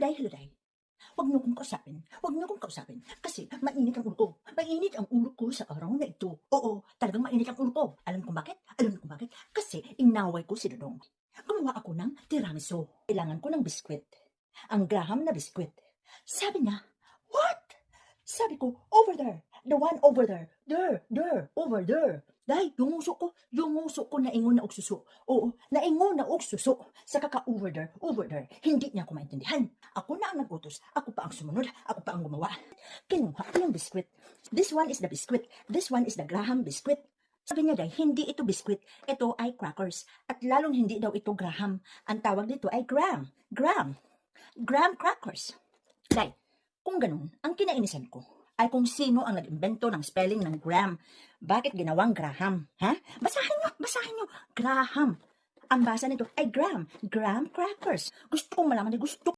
day, hello. Huwag niyo kong kausapin. Huwag niyo kong kausapin. Kasi mainit ang ulo ko. Mainit ang ulo ko sa araw na ito. Oo, talagang mainit ang ulo ko. Alam ko bakit? Alam ko bakit? Kasi inaway ko si Dodong. Gumawa ako ng tiramisu. Kailangan ko ng biskwit. Ang Graham na biskwit. Sabi niya, what? Sabi ko, over there. The one over there. There, there, over there. Dahil yung uso ko, yung uso ko naingon na ugsuso. Oo, naingon na ugsuso. Sa kaka over there, over there. Hindi niya ako maintindihan. Ako na ang nagutos. Ako pa ang sumunod. Ako pa ang gumawa. Kinuha ko yung biskwit. This one is the biskwit. This one is the Graham biskwit. Sabi niya dahil hindi ito biskwit, ito ay crackers. At lalong hindi daw ito Graham. Ang tawag dito ay Graham. Graham. Graham crackers. Dahil, kung ganun, ang kinainisan ko ay kung sino ang nag-imbento ng spelling ng Graham. Bakit ginawang Graham? Ha? Basahin nyo, basahin nyo. Graham. Ang basa nito ay Graham. Graham crackers. Gusto kong malaman, gusto